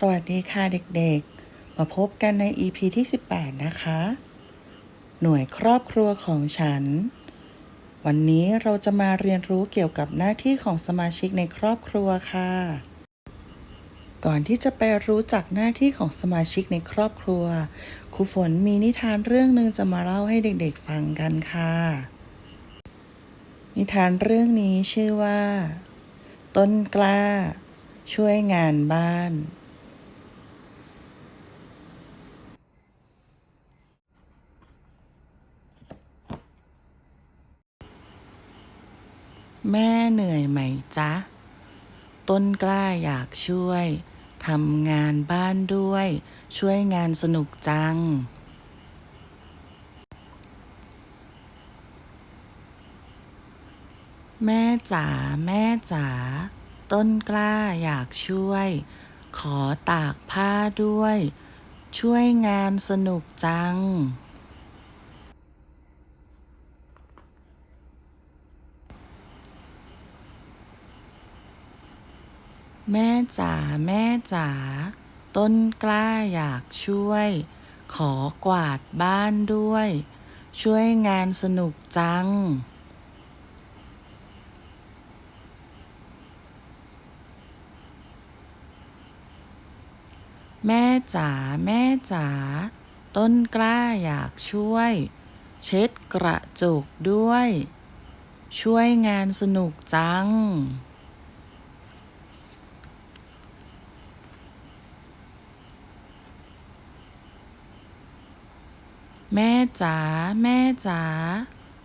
สวัสดีค่ะเด็กๆ มาพบกันใน EP ที่ 18 นะคะ หน่วยครอบครัวของฉัน วันนี้เราจะมาเรียนรู้เกี่ยวกับหน้าที่ของสมาชิกในครอบครัวค่ะ ก่อนที่จะไปรู้จักหน้าที่ของสมาชิกในครอบครัว ครูฝนมีนิทานเรื่องหนึ่งจะมาเล่าให้เด็กๆฟังกันค่ะ นิทานเรื่องนี้ชื่อว่า ต้นกล้า ช่วยงานบ้าน แม่เหนื่อยไหมจ๊ะ ต้นกล้าอยากช่วย ทำงานบ้านด้วย ช่วยงานสนุกจัง แม่จ๋าแม่จ๋า ต้นกล้าอยากช่วย ขอตากผ้าด้วย ช่วยงานสนุกจัง แม่จ๋าแม่จ๋าต้นกล้าอยากช่วย ขอกวาดบ้านด้วย ช่วยงานสนุกจัง แม่จ๋าแม่จ๋าต้นกล้าอยากช่วย เช็ดกระจกด้วย ช่วยงานสนุกจัง แม่จ๋าแม่จ๋า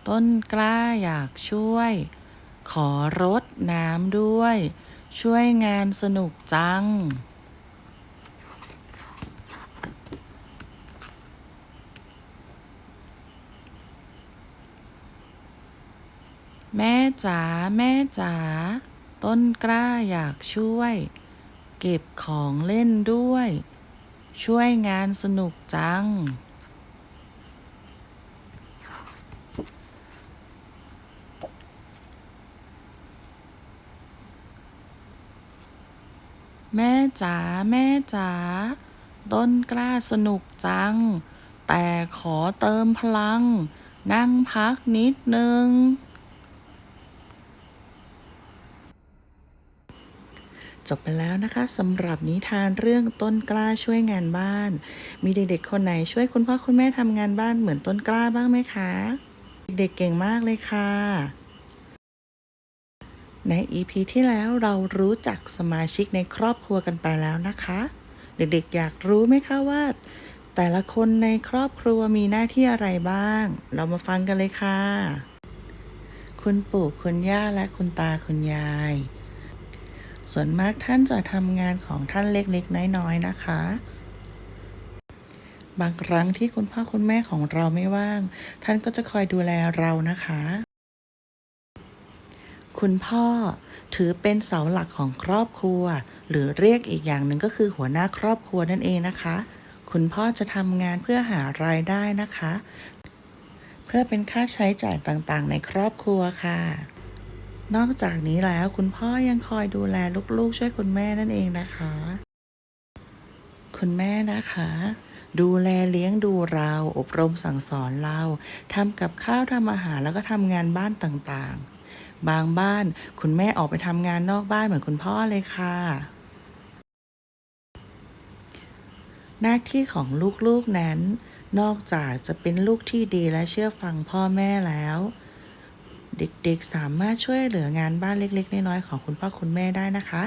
ต้นกล้าอยากช่วย ขอรดน้ำด้วย ช่วยงานสนุกจัง แม่จ๋าแม่จ๋าต้นกล้าอยากช่วย เก็บของเล่นด้วย ช่วยงานสนุกจัง แม่จ๋าแม่จ๋าต้นกล้าสนุกจัง แต่ขอเติมพลัง นั่งพักนิดนึง จบไปแล้วนะคะสำหรับนิทานเรื่องต้นกล้าช่วยงานบ้าน มีเด็กๆคนไหนช่วยคุณพ่อคุณแม่ทำงานบ้านเหมือนต้นกล้าบ้างไหมคะ เด็กๆเก่งมากเลยค่ะ ใน EP ที่แล้วเรารู้จักสมาชิกในครอบครัวกันไปแล้วนะคะ เด็กๆอยากรู้ไหมคะว่า แต่ละคนในครอบครัวมีหน้าที่อะไรบ้าง เรามาฟังกันเลยค่ะ คุณปู่คุณย่าและคุณตาคุณยาย ส่วนมากท่านจะทำงานของท่านเล็กๆน้อยๆนะคะ บางครั้งที่คุณพ่อคุณแม่ของเราไม่ว่าง ท่านก็จะคอยดูแลเรานะคะ คุณพ่อ ถือเป็นเสาหลักของครอบครัว หรือเรียกอีกอย่างหนึ่งก็คือหัวหน้าครอบครัวนั่นเองนะคะ คุณพ่อจะทำงานเพื่อหารายได้นะคะ เพื่อเป็นค่าใช้จ่ายต่างๆ ในครอบครัวค่ะ นอกจากนี้แล้วคุณพ่อยังคอยดูแลลูกๆ ช่วยคุณแม่นั่นเองนะคะ คุณแม่นะคะดูแลเลี้ยงดูเรา อบรมสั่งสอนเรา ทำกับข้าวทำอาหารแล้วก็ทำงานบ้านต่างๆ บางบ้าน คุณแม่ออกไปทำงานนอกบ้านเหมือนคุณพ่อเลยค่ะ หน้าที่ของลูกๆนั้น นอกจากจะเป็นลูกที่ดีและเชื่อฟังพ่อแม่แล้ว เด็กๆสามารถช่วยเหลืองานบ้านเล็กๆน้อยๆของคุณพ่อคุณแม่ได้นะคะ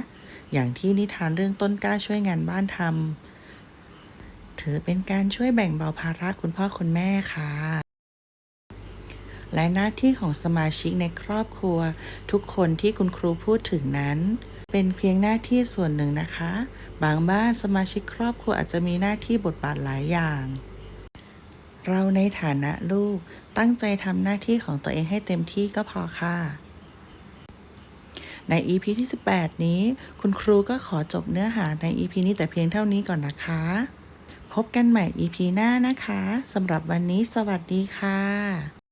อย่างที่นิทานเรื่องต้นกล้าช่วยงานบ้านทำถือเป็นการช่วยแบ่งเบาภาระคุณพ่อคุณแม่ค่ะ และหน้าที่ของสมาชิกในครอบครัว ทุกคนที่คุณครูพูดถึงนั้น เป็นเพียงหน้าที่ส่วนหนึ่งนะคะ บางบ้านสมาชิกครอบครัวอาจจะมีหน้าที่บทบาทหลายอย่างเราในฐานะลูกตั้งใจทำหน้าที่ของตัวเองให้เต็มที่ก็พอค่ะ ใน EP ที่ 18 นี้ คุณครูก็ขอจบเนื้อหาใน EP นี้แต่เพียงเท่านี้ก่อนนะคะ พบกันใหม่ EP หน้านะคะสำหรับวันนี้สวัสดีค่ะ